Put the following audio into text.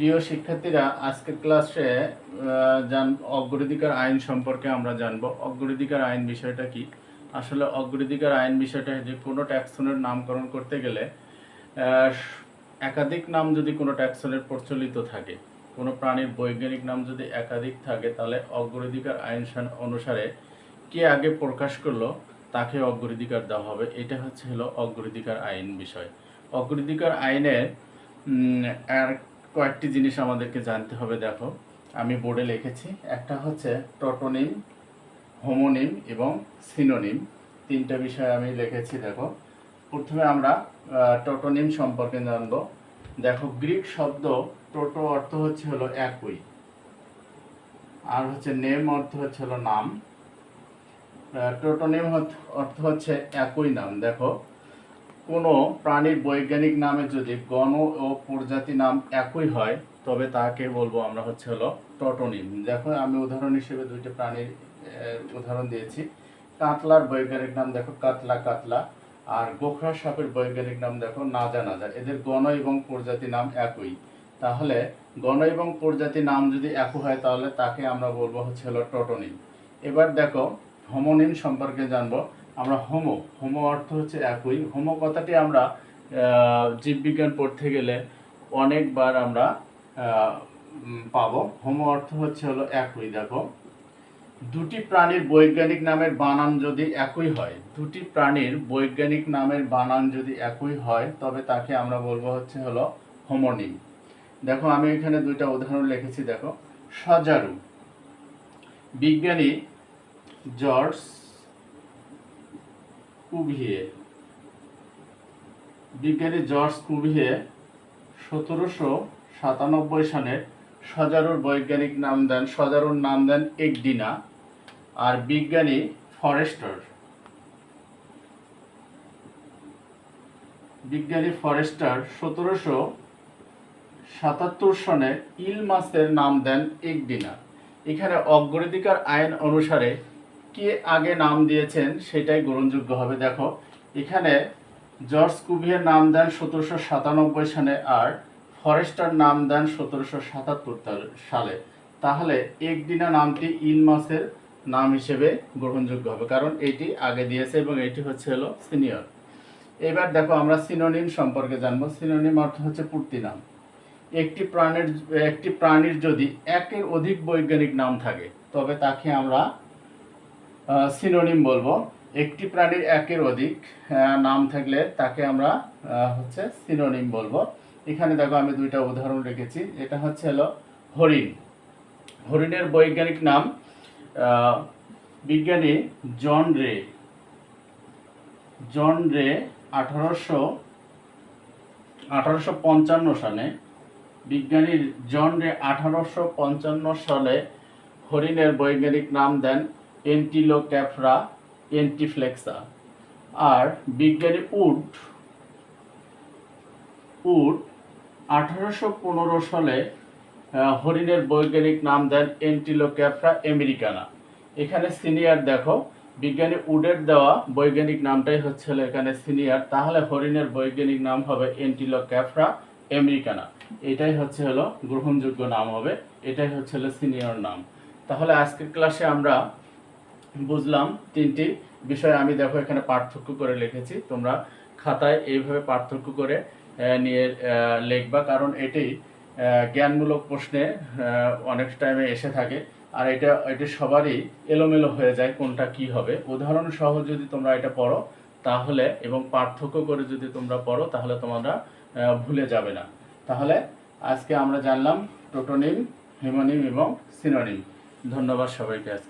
প্রিয় শিক্ষার্থীরা, আজকের ক্লাসে জান, অগ্রাধিকার আইন সম্পর্কে আমরা জানব। অগ্রাধিকার আইন বিষয়টা কি? আসলে অগ্রাধিকার আইন বিষয়টা যে কোনো ট্যাক্সনের নামকরণ করতে গেলে একাধিক নাম যদি কোনো ট্যাক্সনের প্রচলিত থাকে, কোনো প্রাণীর বৈজ্ঞানিক নাম যদি একাধিক থাকে, তাহলে অগ্রাধিকার আইন অনুসারে কে আগে প্রকাশ করল, তাকে অগ্রাধিকার দেওয়া হবে। এটা হচ্ছে হলো অগ্রাধিকার আইন বিষয়। অগ্রাধিকার আইনের কয়েকটি জিনিস আমাদেরকে জানতে হবে, দেখো। আমি বোর্ডে লিখেছি, একটা হচ্ছে টটোনিম, হোমোনিম এবং সিনোনিম। তিনটা বিষয় আমি লিখেছি, দেখো। প্রথমে আমরা টটোনিম সম্পর্কে জানব। দেখো, গ্রিক শব্দ টোটো অর্থ হচ্ছে হলো একই। আর হচ্ছে নেম অর্থ হচ্ছে হলো নাম। টোটোনিম অর্থ হচ্ছে একই নাম, দেখো। কোনো প্রাণীর বৈজ্ঞানিক নামে যদি গণ ও প্রজাতি নাম একই হয়, তবে তাকে বলব আমরা হচ্ছে হলো টটোনিম। দেখো, আমি উদাহরণ হিসেবে দুইটা প্রাণীর উদাহরণ দিয়েছি। কাতলার বৈজ্ঞানিক নাম দেখো, কাতলা কাতলা। আর গোখরা সাপের বৈজ্ঞানিক নাম দেখো, নাজা নাজা। এদের গণ এবং প্রজাতি নাম একই। তাহলে গণ এবং প্রজাতি নাম যদি একই হয়, তাহলে তাকে আমরা বলব হচ্ছে হলো টটোনিম। এবার দেখো, হোমোনিম সম্পর্কে জানব। আমরা হোমো হোমো অর্থ হচ্ছে একই। হোমো কথাটি আমরা জীববিজ্ঞান পড়তে গেলে অনেকবার আমরা পাব। হোমো অর্থ হচ্ছে হলো একই, দেখো। দুটি প্রাণীর বৈজ্ঞানিক নামের বানান যদি একই হয়, দুটি প্রাণীর বৈজ্ঞানিক নামের বানান যদি একই হয়, তবে তাকে আমরা বলব হচ্ছে হলো হোমোনিম দেখো, আমি এখানে দুইটা উদাহরণ লিখেছি, দেখো। সজারু, বিজ্ঞানী জর্জ কুভিয়ে বিজ্ঞানী জর্জ কুভিয়ে সতেরোশো সাতানব্বই সালে সজারুর বৈজ্ঞানিক নাম দেন, সজারুর নাম দেন একডিনা আর বিজ্ঞানী ফরেস্টার। বিজ্ঞানী ফরেস্টার সতেরোশো সাতাত্তর সনে ইল মাছের নাম দেন একডিনা এখানে অগ্রাধিকার আইন অনুসারে কে আগে নাম দিয়েছেন সেটাই গ্রহণযোগ্য হবে, দেখো। এখানে জর্জ কুভিয়ের নাম দেন সতেরোশো সাতানব্বই সালে আর ফরেস্টার নাম দেন সতেরোশো সাতাত্তর সালে। তাহলে একদিনা নামটি ইল মাসের নাম হিসেবে গ্রহণযোগ্য হবে, কারণ এটি আগে দিয়েছে এবং এটি হচ্ছে হলো সিনিয়র। এবার দেখো আমরা সিনোনিম সম্পর্কে জানব। সিনোনিম অর্থ হচ্ছে পূর্তি নাম। একটি প্রাণীর একটি প্রাণীর যদি একের অধিক বৈজ্ঞানিক নাম থাকে, তবে তাকে আমরা সিনোনিম বলব। একটি প্রাণীর একের অধিক নাম থাকলে তাকে আমরা হচ্ছে সিনোনিম বলব। এখানে দেখো আমি দুইটা উদাহরণ রেখেছি। এটা হচ্ছে হলো হরিণ। হরিণের বৈজ্ঞানিক নাম বিজ্ঞানী জন রে। জন রে আঠারোশো আঠারোশো পঞ্চান্ন সালে বিজ্ঞানী জন রে আঠারোশো পঞ্চান্ন সালে হরিণের বৈজ্ঞানিক নাম দেন এন্টিলোক্যাফরা, এন্টিফ্লেক্সা। আর বিজ্ঞানী উড উড আঠারোশো পনেরো সালে হরিণের বৈজ্ঞানিক নাম দেন এন্টিলোক্যাফরা আমেরিকানা। এখানে সিনিয়র দেখো, বিজ্ঞানী উডের দেওয়া বৈজ্ঞানিক নামটাই হচ্ছে এখানে সিনিয়র। তাহলে হরিণের বৈজ্ঞানিক নাম হবে এন্টিলোক্যাফরা আমেরিকানা। এটাই হচ্ছে হলো গ্রহণযোগ্য নাম হবে, এটাই হচ্ছে হলো সিনিয়র নাম। তাহলে আজকের ক্লাসে আমরা বুঝলাম তিনটি বিষয় আমি দেখো এখানে পার্থক্য করে লিখেছি। তোমরা খাতায় এইভাবে পার্থক্য করে নিয়ে লিখবা। কারণ এটি জ্ঞানমূলক প্রশ্নে অনেক টাইমে এসে থাকে। আর এটা এটা সবারই এলোমেলো হয়ে যায় কোনটা কি হবে। উদাহরণ সহ যদি তোমরা এটা পড়ো, তাহলে, এবং পার্থক্য করে যদি তোমরা পড়ো, তাহলে তোমরা ভুলে যাবে না। তাহলে, আজকে আমরা জানলাম টোটোনিম হিমোনিম এবং সিনোনিম ধন্যবাদ সবাইকে